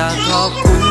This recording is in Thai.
อยากขอบคุณ